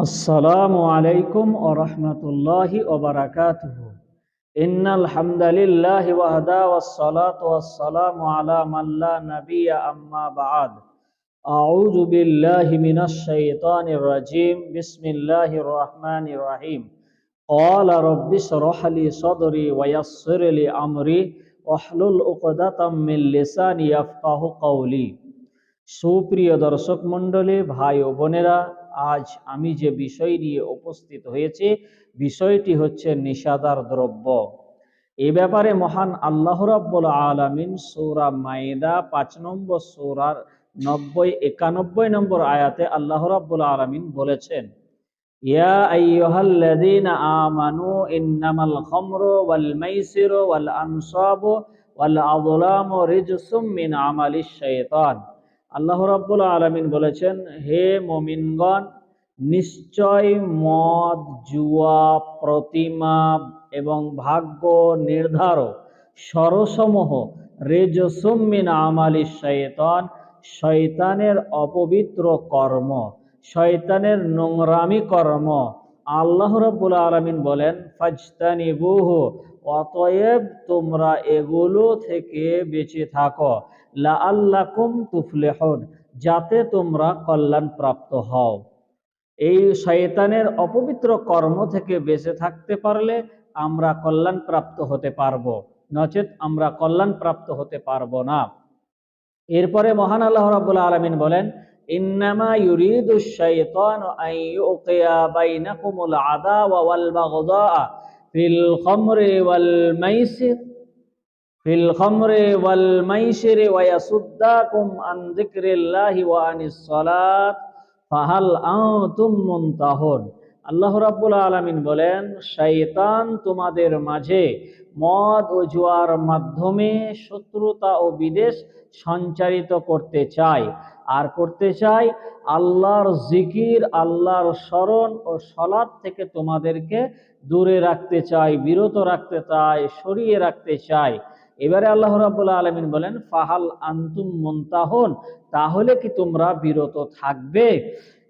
السلام عليكم ورحمة الله وبركاته إن الحمد لله وحده والصلاة والسلام على من لا نبي أما بعد أعوذ بالله من الشيطان الرجيم بسم الله الرحمن الرحيم قال رب اشرح لي صدري ويسر لي أمري واحلل عقدة من لساني يفقه قولي সুপ্রিয় দর্শক মণ্ডলী ভাই ও বোনেরা আজ আমি যে বিষয় নিয়ে উপস্থিত হয়েছি, বিষয়টি হচ্ছে নিষাদার দ্রব্য। এ ব্যাপারে মহান আল্লাহ রাব্বুল আলামিন সূরা মাইদা পাঁচ নম্বর সূরার নব্বই, একানব্বই নম্বর আয়াতে আল্লাহ রাব্বুল আলামিন বলেছেন আমানু মিন আল্লাহ রাব্বুল আলামিন বলেছেন, হে মমিনগণ, নিশ্চয় মদ, জুয়া, প্রতিমা এবং ভাগ্য নির্ধারক, সরসমূহ রেজসুমিন আমালি শয়তান, শয়তানের অপবিত্র কর্ম, শয়তানের নোংরামি কর্ম। আল্লাহ রাব্বুল আলামিন বলেন, ফাজতানিবুহু অতএব তোমরা এগুলো থেকে বেঁচে থাকো। লা আল্লাকুম তুফলেহন, যাতে তোমরা কল্যাণ প্রাপ্ত হও। এই শয়তানের অপবিত্র কর্ম থেকে বেঁচে থাকতে পারলে আমরা কল্যাণ প্রাপ্ত হতে পারব, নচেত আমরা কল্যাণ প্রাপ্ত হতে পারব না। এরপরে মহান আল্লাহ রাব্বুল আলামিন বলেন, ইন্নামা ইউরিদু শাইতানু আন ইউকিয়া বাইনাকুমুল আদাওয়া ওয়াল বাগদা ফিল খামরি ওয়াল মাইসির ফিল খামরি ওয়াল মাইসিরি ওয়া ইয়াসুদ্দাকুম আন যিকরিল্লাহি ওয়া আনিস সালাত ফাহাল আনতুম মুনতাহুন আল্লাহ রাব্বুল আলামিন বলেন, শয়তান তোমাদের মাঝে মদ ও জুয়ার মাধ্যমে শত্রুতা ও বিদেশ সঞ্চারিত করতে চায়। আর করতে চাই আল্লাহর জিকির, আল্লাহর স্মরণ ও সলাদ থেকে তোমাদেরকে দূরে রাখতে চাই বিরত রাখতে চাই সরিয়ে রাখতে চাই এবারে আল্লাহ রাবুল্লাহ আলমিন বলেন, ফাহাল আন্তুম মন্তাহন তাহলে কি তোমরা বিরত থাকবে?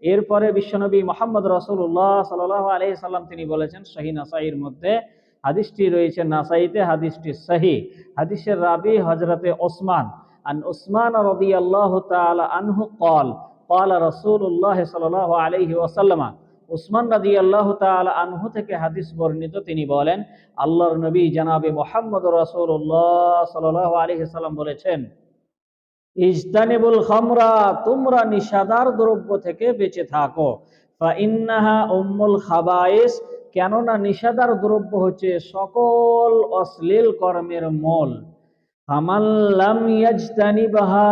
এরপরে বিশ্বনবী মোহাম্মদ রসুল্লাহ সাল আলহি সাল্লাম তিনি বলেছেন শাহী নাসাইর মধ্যে হাদিসটি রয়েছে নাসাইতে হাদিসটি সাহি হাদিসের রাবি হজরতে ওসমান আন ওসমান রদি আল্লাহ আনহু কল قال رسول الله صلى الله عليه وسلم উসমান রাজি আল্লাহ আনহু থেকে হাদিস বর্ণিত তিনি বলেন আল্লাহর নবী জানাবে মোহাম্মদ রসুল্লাহ সাল আলী সাল্লাম বলেছেন ইজতানিবুল খামরা, তোমরা নিশাদার দ্রব্য থেকে বেঁচে থাকো। ইন্নাহা উম্মুল খাবাইস কেননা নিষাদার দ্রব্য হচ্ছে সকল অশ্লীল কর্মের মূল। ফামাল্লাম ইয়াজতানিবাহা,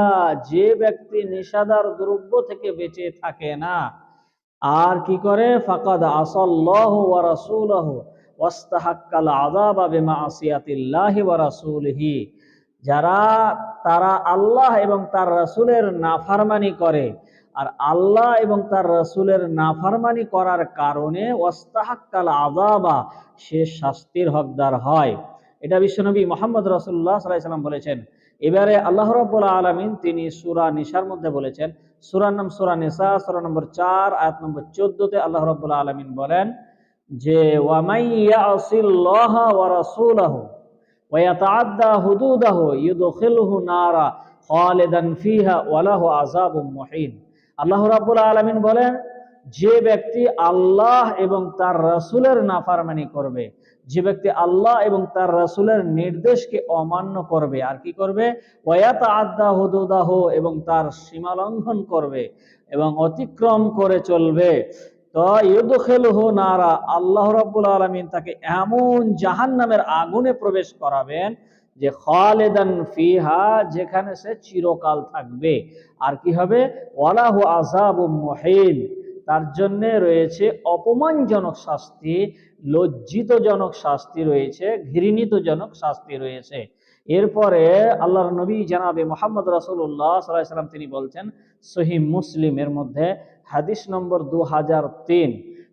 যে ব্যক্তি নিষাদার দ্রব্য থেকে বেঁচে থাকে না, আর কি করে? ফাকাদ আসল্লাহ ওয়া রাসূলহ, ওয়াস্তাহাক্কাল আযাবা বিমা আসিয়াতিল্লাহি ওয়া রাসূলিহি। যারা তারা আল্লাহ এবং তার রাসূলের নাফারমানি করে, আর আল্লাহ এবং তার রাসূলের নাফারমানি করার কারণে ওয়াস্তাহাক্কাল আযাবা, সে শাস্তির হকদার হয়। এটা বিশ্বনবী মোহাম্মদ রসুল্লাহ সাল্লাম বলেছেন। এবারে আল্লাহ রাব্বুল আলামিন তিনি সুরা নিসার মধ্যে বলেছেন, সুরার নাম সুরা নিসা, সুরা নম্বর চার, আয়াত নম্বর চোদ্দতে আল্লাহ রব্বুল আলমিন বলেন যে নারা ফিহা আল্লাহ রাব্বুল আলামিন বলেন, যে ব্যক্তি আল্লাহ এবং তার রাসূলের নাফরমানি করবে, যে ব্যক্তি আল্লাহ এবং তার রাসুলের নির্দেশকে অমান্য করবে, আর কি করবে? ওয়াত আদা হুদুদাহ এবং তার সীমা লঙ্ঘন করবে এবং অতিক্রম করে চলবে। তো ইউদুখেলহু নারা, আল্লাহ রাব্বুল আলমিন তাকে এমন জাহান নামের আগুনে প্রবেশ করাবেন যে খালেদান ফিহা, যেখানে সে চিরকাল থাকবে। আর কি হবে? ওয়ালাহু আজাব মহিন। তার জন্য রয়েছে অপমানজনক শাস্তি, লজ্জিতজনক শাস্তি রয়েছে, ঘৃণিতজনক শাস্তি রয়েছে। এরপরে আল্লাহর নবী জানাবে মোহাম্মদ রাসুল্লাহ সাল্লাহ সাল্লাম তিনি বলছেন সহি মুসলিমের মধ্যে হাদিস নম্বর দু হাজার তিন।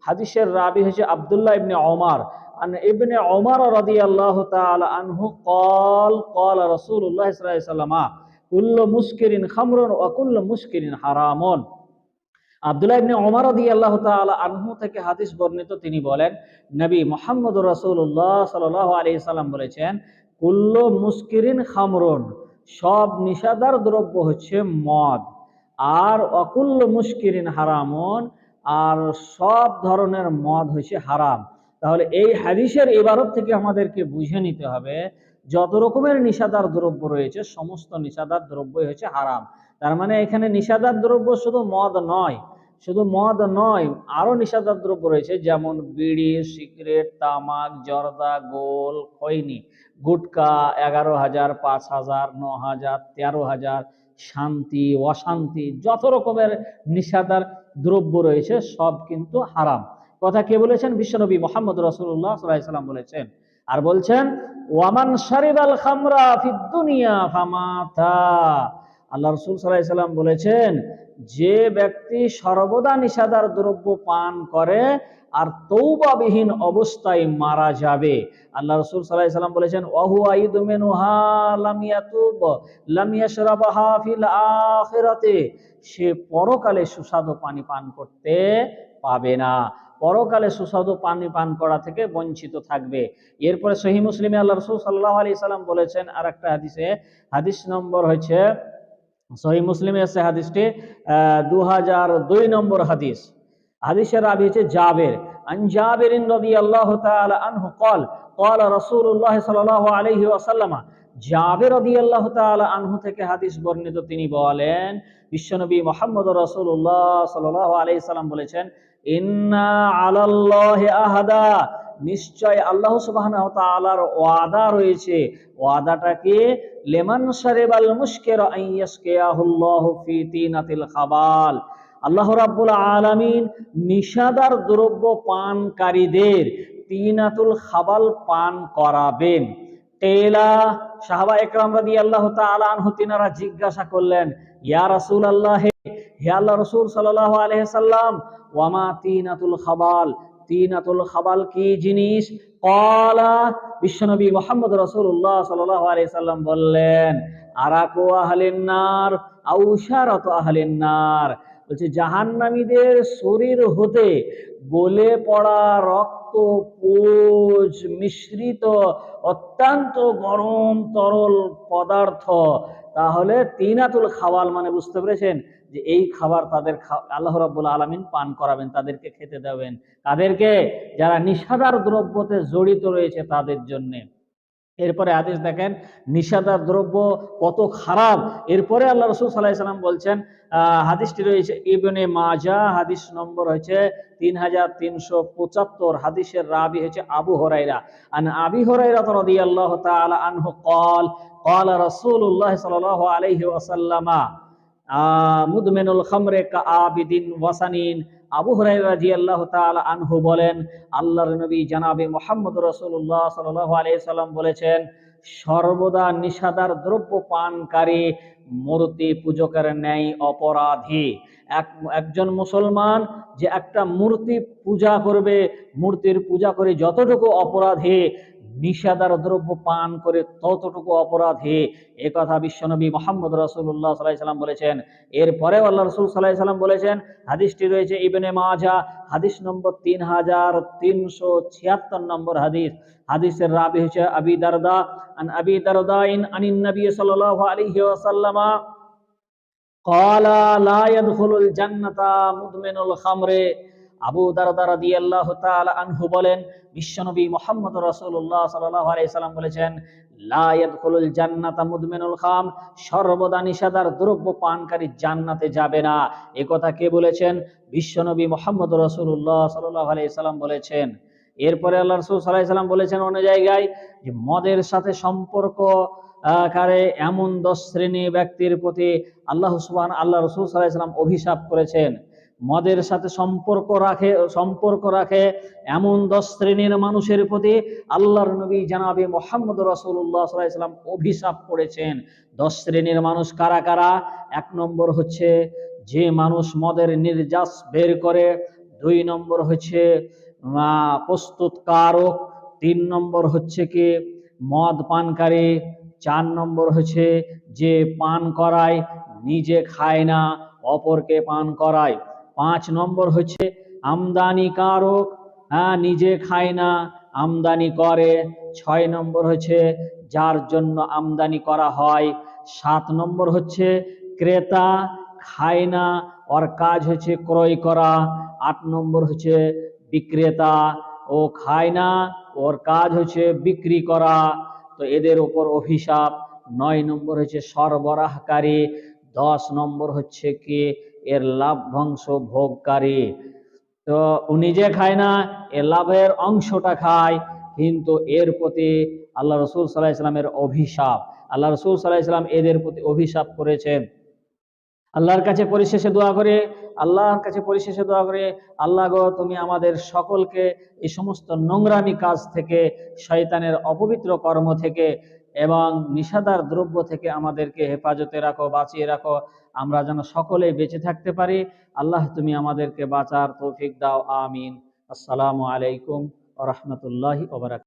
হাদিসের রাবি হচ্ছে আবদুল্লাহ ইবনে ওমার। আন ইবনে ওমার রাদি আল্লাহ আনহু কল কল রাসূলুল্লাহ সাল্লাল্লাহু আলাইহি ওয়াসাল্লাম কুল্লু মুসকিরিন খামরুন অকুল্ল কুল্লু মুসকিরিন হারামুন। আবদুল্লাহ ইবনে ওমর রাদিয়াল্লাহু তাআলা আনহু থেকে হাদিস বর্ণিত তিনি বলেন, নবী মুহাম্মদ রসুল্লাহ সাল্লাল্লাহু আলাইহি সাল্লাম বলেছেন, কুল্লু মুসকিরিন খামরুন, সব নিশাদার দ্রব্য হচ্ছে মদ। আর অকুল্ল মুস্কিরিন হারামুন, আর সব ধরনের মদ হয়েছে হারাম। তাহলে এই হাদিসের ইবারত থেকে আমাদেরকে বুঝে নিতে হবে, যত রকমের নিষাদার দ্রব্য রয়েছে, সমস্ত নিষাদার দ্রব্যই হচ্ছে হারাম। তার মানে এখানে নিষাদার দ্রব্য শুধু মদ নয়, শুধু মদ নয়, আরও নিষাদার দ্রব্য রয়েছে, যেমন বিড়ি, সিগারেট, তামাক, জর্দা, গোল, খৈনি, গুটকা, এগারো হাজার, পাঁচ হাজার, ন হাজার, তেরো হাজার শান্তি, অশান্তি, যত রকমের নিষাদার দ্রব্য রয়েছে, সব কিন্তু হারাম। কথা কে বলেছেন? বিশ্বনবী মোহাম্মদ রসুল্লাহ সাল্লাম বলেছেন। আর বলছেন ওয়ামান শারিবাল খামরা দুনিয়া আল্লাহ রসুল সাল্লাম বলেছেন, যে ব্যক্তি সর্বদা নিষাদার দ্রব্য পান করে, আর তৌবাবিহীন অবস্থায় মারা যাবে। আল্লাহ রসুল সাল্লাহ সাল্লাম বলেছেন ওহু আইদুমেনুহা সে পরকালে সুস্বাদু পানি পান করতে পাবে না। পরকালে সুস্বাদু পানি পান করা থেকে বঞ্চিত থাকবে। এরপরে সহি মুসলিমে আল্লাহ রসুল সাল্লাহ আলি সাল্লাম বলেছেন আর একটা হাদিসে, হাদিস নম্বর হচ্ছে সহি মুসলিমে আছে হাদিসটি দু হাজার দুই নম্বর হাদিস হাদিসের রাবি হচ্ছে জাবের আন জাবেরিন রাদিয়াল্লাহু তাআলা আনহু قال قال رسول الله صلى الله عليه وسلم জাবের রাদিয়াল্লাহু তাআলা আনহু থেকে হাদিস বর্ণিত তিনি বলেন বিশ্বনবী মুহাম্মদ রাসূলুল্লাহ সাল্লাল্লাহু আলাইহি সাল্লাম বলেছেন ইন্না আলাল্লাহি আহাদা নিশ্চয় আল্লাহ সুবহানাহু তাআলার ওয়াদা রয়েছে। ওয়াদাটা কি লেমান শারিবাল মুশকির ফি তিনাতিল খাবাল। আল্লাহ রাব্বুল আলামিন নিষাদার দ্রব্য পানকারীদের তিনাতুল খাবাল পান করাবেন। টেলা সাহাবা একরাম রাদি আল্লাহ তাআলা আনহু তিনারা জিজ্ঞাসা করলেন, ইয়া রাসূলুল্লাহ, হে আল্লাহ রসুল সাল্লাল্লাহু আলাইহি সাল্লাম ওয়ামা তিনাতুল খাবাল? তিনাতুল খাবাল কি জিনিস? কলা বিশ্বনবী মোহাম্মদ রসুল্লাহ সাল্লাম বললেন, আরাকো আহলিনার নার আউসারত আহলেন বলছে, জাহান্নামীদের শরীর হতে গলে পড়া রক্ত মিশ্রিত অত্যন্ত গরম তরল পদার্থ। তাহলে তিনাতুল খাওয়াল মানে বুঝতে পেরেছেন যে এই খাবার তাদের আল্লাহ রাব্বুল আলমিন পান করাবেন, তাদেরকে খেতে দেবেন। তাদেরকে যারা নিশাদার দ্রব্যতে জড়িত রয়েছে তাদের জন্যে। এরপরে আদেশ দেখেন নিষাদার দ্রব্য কত খারাপ। এরপরে আল্লাহ রসুল সাল্লাহ সাল্লাম বলছেন হাদিসটি রয়েছে ইবনে মাজা, হাদিস নম্বর হয়েছে তিন হাজার তিনশো পঁচাত্তর, হাদিসের রাবি হয়েছে আবু হরাইরা আন আবি হরাইরা তো রদি আল্লাহ তালা আনহু কল কল রসুল্লাহ সাল আলহি ওসাল্লামা মুদমেনুল খামরে কা আবিদিন ওয়াসানিন আবু হুরাই রাদিয়াল্লাহু তাআলা আনহু বলেন, আল্লাহর নবী জানাবে মুহাম্মদ রাসূলুল্লাহ সাল্লাল্লাহু আলাইহি সাল্লাম বলেছেন, সর্বদা নিষাদার দ্রব্য পানকারী মূর্তি পূজকের ন্যায় অপরাধী। এক, একজন মুসলমান যে একটা মূর্তি পূজা করবে, মূর্তির পূজা করে যতটুকু অপরাধী নিষাদার দ্রব্য পান করে ততটুকু অপরাধী এ কথা বিশ্বনবী মোহাম্মদ রসুল্লাহ সাল্লাহ সাল্লাম বলেছেন এরপরেও আল্লাহ রসুল সাল্লাহ সাল্লাম বলেছেন হাদিসটি রয়েছে ইবেনে মাজা হাদিস নম্বর তিন হাজার তিনশো ছিয়াত্তর নম্বর হাদিস হাদিসের রাবি হচ্ছে আবি দারদা আন আবি দারদাইন আনিন নবী সাল্লাল্লাহু আলাইহি ওয়াসাল্লাম قال لا يدخل الجنة مدمن الخمر আবু দারদা রাদিয়াল্লাহু তাআলা আনহু বলেন, বিশ্বনবী মুহাম্মদ রসুল্লাহ বলেছেন খাম দ্রব্য পানকারী জান্নাতে যাবে না। কে বলেছেন? বিশ্বনবী সাল্লাম বলেছেন। আল্লাহ সাল্লাম বলেছেন অন্য জায়গায় মদের সাথে সম্পর্ক কারে এমন দশ শ্রেণি ব্যক্তির প্রতি আল্লাহ সুবাহ আল্লাহ রসুল সাল্লাহ সাল্লাম অভিশাপ করেছেন। মদের সাথে সম্পর্ক রাখে সম্পর্ক রাখে এমন দশ শ্রেণির মানুষের প্রতি আল্লাহর নবী জানাবে মোহাম্মদ রসুল্লাহ সাল্লাম অভিশাপ করেছেন। দশ শ্রেণির মানুষ কারা কারা? এক নম্বর হচ্ছে যে মানুষ মদের নির্যাস বের করে, দুই নম্বর হচ্ছে প্রস্তুতকারক, তিন নম্বর হচ্ছে কি মদ পানকারী, চার নম্বর হচ্ছে যে পান করায়, নিজে খায় না, অপরকে পান করায়। পাঁচ নম্বর হচ্ছে, আমদানি কারক হ্যাঁ নিজে খায় না, আমদানি করে। ছয় নম্বর হচ্ছে, যার জন্য আমদানি করা হয়। সাত নম্বর হচ্ছে, ক্রেতা খায় না, ওর কাজ হচ্ছে ক্রয় করা। আট নম্বর হচ্ছে, বিক্রেতা ও খায় না, ওর কাজ হচ্ছে বিক্রি করা। তো এদের ওপর অভিশাপ। নয় নম্বর হচ্ছে, সরবরাহকারী। দশ নম্বর হচ্ছে কি এর লাভ্যাংশ ভোগকারী। তো ও নিজে খায় না, এ লাভের অংশটা খায়, কিন্তু এর প্রতি আল্লাহ রসুল সাল্লাহ ইসলামের অভিশাপ, আল্লাহ রসুল সাল্লাহ ইসলাম এদের প্রতি অভিশাপ করেছেন। আল্লাহর কাছে পরিশেষে দোয়া করে, আল্লাহর কাছে পরিশেষে দোয়া করে, আল্লাহ গো, তুমি আমাদের সকলকে এই সমস্ত নোংরামি কাজ থেকে, শয়তানের অপবিত্র কর্ম থেকে এবং নিষাদার দ্রব্য থেকে আমাদেরকে হেফাজতে রাখো, বাঁচিয়ে রাখো। আমরা যেন সকলে বেঁচে থাকতে পারি। আল্লাহ তুমি আমাদেরকে বাঁচার তৌফিক দাও, আমিন। আসসালামু আলাইকুম ওরহমতুল্লাহি ওবরাক